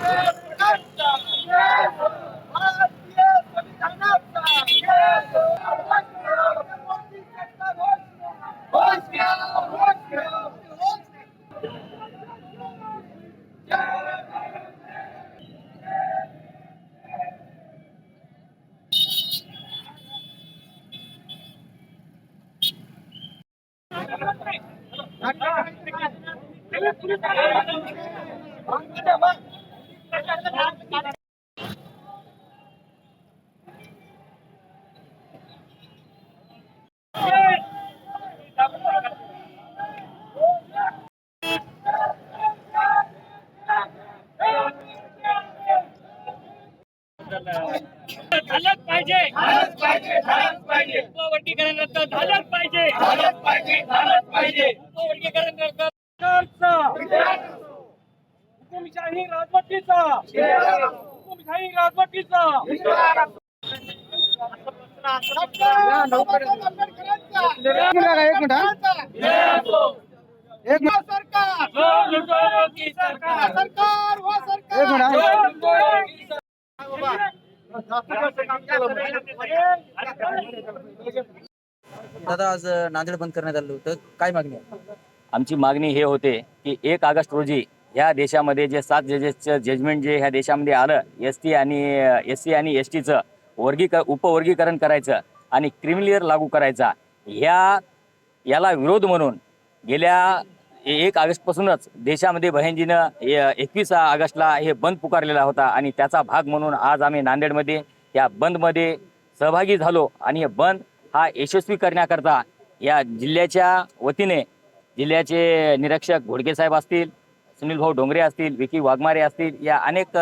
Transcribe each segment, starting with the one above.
Thank bang. झालंच पाहिजे. उपवर्गीकरण पाहिजे. झालंच पाहिजे. उपवर्गीकरण रद्द सरकारचा पाहिजे. राजवटीचा पाहिजे राजवटीचा पाहिजे लुटो की सरकार एक मिनिट. जो लुटो की दादा आज नांदेड बंद करण्यात आलं होतं. काय मागणी आहे? आमची मागणी हे होते की एक ऑगस्ट रोजी ह्या देशामध्ये जे सात जजेसचं जजमेंट जे ह्या देशामध्ये आलं एस टी आणि एस सी आणि एस टीचं वर्गीक उपवर्गीकरण करायचं आणि क्रिमिलियर लागू करायचा ह्या याला विरोध म्हणून गेल्या एक ऑगस्टपासूनच देशामध्ये बहिणजीनं एकवीस ऑगस्टला हे बंद पुकारलेला होता आणि त्याचा भाग म्हणून आज आम्ही नांदेडमध्ये या बंदमध्ये सहभागी झालो आणि हे बंद हा यशस्वी करण्याकरता या जिल्ह्याच्या वतीने जिल्ह्याचे निरीक्षक घोडके साहेब असतील सुनील भाऊ डोंगरे असतील विकी वाघमारे असतील या अनेक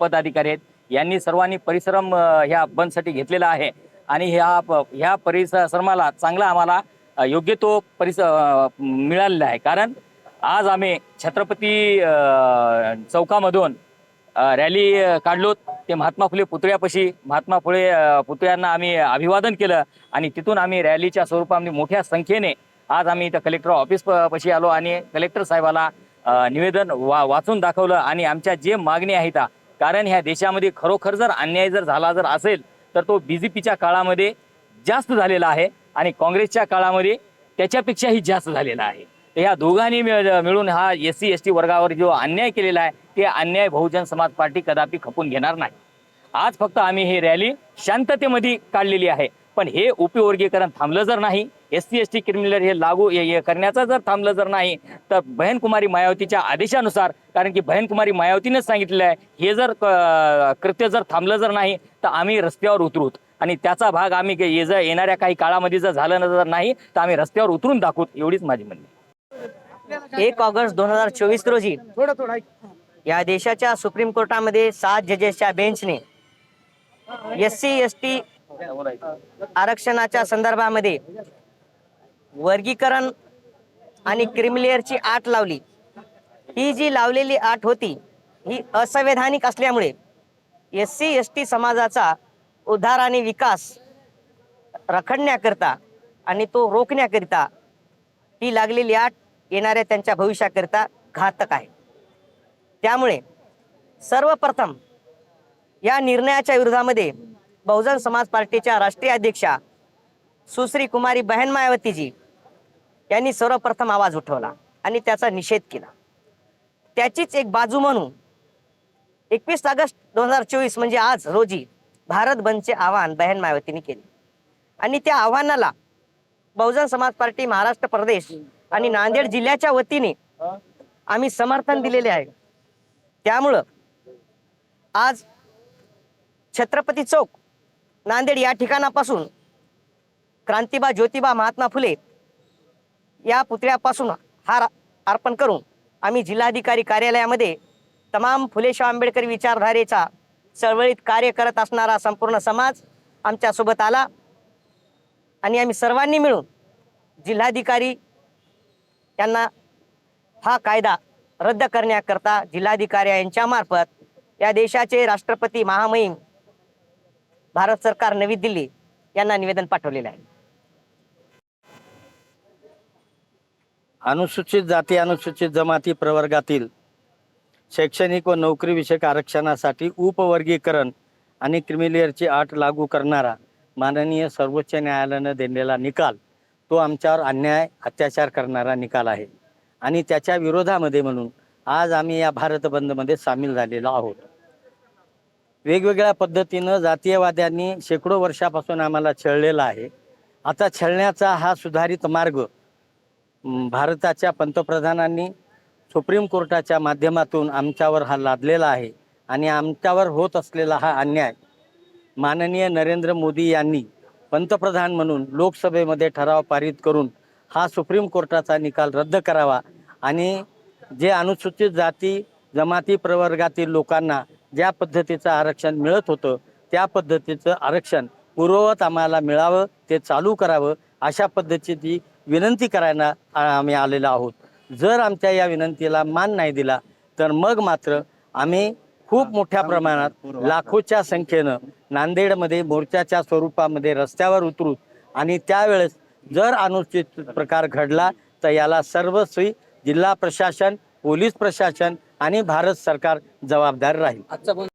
पदाधिकारी आहेत. यांनी सर्वांनी परिश्रम ह्या बंदसाठी घेतलेला आहे. आणि ह्या ह्या परिश्रमाला चांगला आम्हाला योग्य तो परिस मिळालेला आहे. कारण आज आम्ही छत्रपती चौकामधून रॅली काढलो. ते महात्मा फुले पुतळ्यापाशी महात्मा फुले पुतळ्यांना आम्ही अभिवादन केलं. आणि तिथून आम्ही रॅलीच्या स्वरूपामध्ये मोठ्या संख्येने आज आम्ही इथं कलेक्टर ऑफिस पाशी आलो. आणि कलेक्टर साहेबाला निवेदन वा वाचून दाखवलं आणि आमच्या जे मागणी आहेत त्या, कारण ह्या देशामध्ये खरोखर जर अन्याय जर झाला जर असेल तर तो बीजेपीच्या काळामध्ये जास्त झालेला आहे आणि काँग्रेसच्या काळामध्ये त्याच्यापेक्षाही जास्त झालेला आहे. तर ह्या दोघांनी मिळ- मिळून हा एस सी एस टी वर्गावर जो अन्याय केलेला आहे ते अन्याय बहुजन समाज पार्टी कदापि खपून घेणार नाही. आज फक्त आम्ही ही रॅली शांततेमध्ये काढलेली आहे. पण हे उपवर्गीकरण थांबलं जर नाही S C S T criminal हे लागू हे- हे करण्याचं जर थांबलं जर नाही तर बहनकुमारी मायावतीच्या आदेशानुसार कारण की बहनकुमारी मायावतीनेच सांगितलेलं आहे हे जर क- कृत्य जर थांबलं जर नाही तर आम्ही रस्त्यावर उतरूत. आणि त्याचा भाग आम्ही ये जर येणाऱ्या काही काळामध्ये जर झालं जर नाही तर आम्ही रस्त्यावर उतरून दाखवू एवढीच माझी म्हणणी. एक ऑगस्ट दोन हजार चोवीस रोजी या देशाच्या सुप्रीम कोर्टामध्ये सात जजेसच्या बेंचने एस सी एस टी आरक्षणाच्या संदर्भामध्ये वर्गीकरण आणि क्रिमिलेअरची आट लावली. ही जी लावलेली आट होती ही असंवैधानिक असल्यामुळे एस सी एस टी समाजाचा उद्धार आणि विकास रखडण्याकरता आणि तो रोखण्याकरिता ही लागलेली आट येणाऱ्या त्यांच्या भविष्याकरिता घातक आहे. त्यामुळे सर्वप्रथम या निर्णयाच्या विरोधामध्ये बहुजन समाज पार्टीच्या राष्ट्रीय अध्यक्षा सुश्री कुमारी बहन मायावतीजी यांनी सर्वप्रथम आवाज उठवला आणि त्याचा निषेध केला. त्याचीच एक बाजू म्हणून एकवीस ऑगस्ट दोन हजार चोवीस म्हणजे आज रोजी भारत बंदचे आवाहन बहन मायावतीने केले. आणि त्या आव्हानाला बहुजन समाज पार्टी महाराष्ट्र प्रदेश आणि नांदेड जिल्ह्याच्या वतीने आम्ही समर्थन दिलेले आहे. त्यामुळं आज छत्रपती चौक नांदेड या ठिकाणापासून क्रांतिबा ज्योतिबा महात्मा फुले या पुतळ्यापासून हार अर्पण करून आम्ही जिल्हाधिकारी कार्यालयामध्ये तमाम फुलेशाह आंबेडकर विचारधारेचा चळवळीत कार्य करत असणारा संपूर्ण समाज आमच्यासोबत आला. आणि आम्ही सर्वांनी मिळून जिल्हाधिकारी यांना हा कायदा रद्द करण्याकरता जिल्हाधिकारी यांच्यामार्फत या देशाचे राष्ट्रपती महामहिम भारत सरकार नवी दिल्ली यांना निवेदन पाठवलेलं आहे. अनुसूचित जाती अनुसूचित जमाती प्रवर्गातील शैक्षणिक व नोकरीविषयक आरक्षणासाठी उपवर्गीकरण आणि क्रिमिलेअरची अट लागू करणारा माननीय सर्वोच्च न्यायालयानं दिलेला निकाल तो आमच्यावर अन्याय अत्याचार करणारा निकाल आहे. आणि त्याच्या विरोधामध्ये म्हणून आज आम्ही या भारत बंदमध्ये सामील झालेलो आहोत. वेगवेगळ्या पद्धतीनं जातीयवाद्यांनी शेकडो वर्षापासून आम्हाला छळलेला आहे. आता छळण्याचा हा सुधारित मार्ग भारताच्या पंतप्रधानांनी सुप्रीम कोर्टाच्या माध्यमातून आमच्यावर हा लादलेला आहे आणि आमच्यावर होत असलेला हा अन्याय माननीय नरेंद्र मोदी यांनी पंतप्रधान म्हणून लोकसभेमध्ये ठराव पारित करून हा सुप्रीम कोर्टाचा निकाल रद्द करावा आणि जे अनुसूचित जाती जमाती प्रवर्गातील लोकांना ज्या पद्धतीचं आरक्षण मिळत होतं त्या पद्धतीचं आरक्षण पूर्ववत आम्हाला मिळावं ते चालू करावं अशा पद्धतीची विनंती करायला आम्ही आलेलो आहोत. जर आमच्या या विनंतीला मान नाही दिला तर मग मात्र आम्ही खूप मोठ्या प्रमाणात लाखोच्या संख्येनं नांदेडमध्ये मोर्चाच्या स्वरूपामध्ये रस्त्यावर उतरू आणि त्यावेळेस जर अनुचित प्रकार घडला तर याला सर्वस्वी जिल्हा प्रशासन पोलीस प्रशासन आणि भारत सरकार जबाबदार राहील. आजचा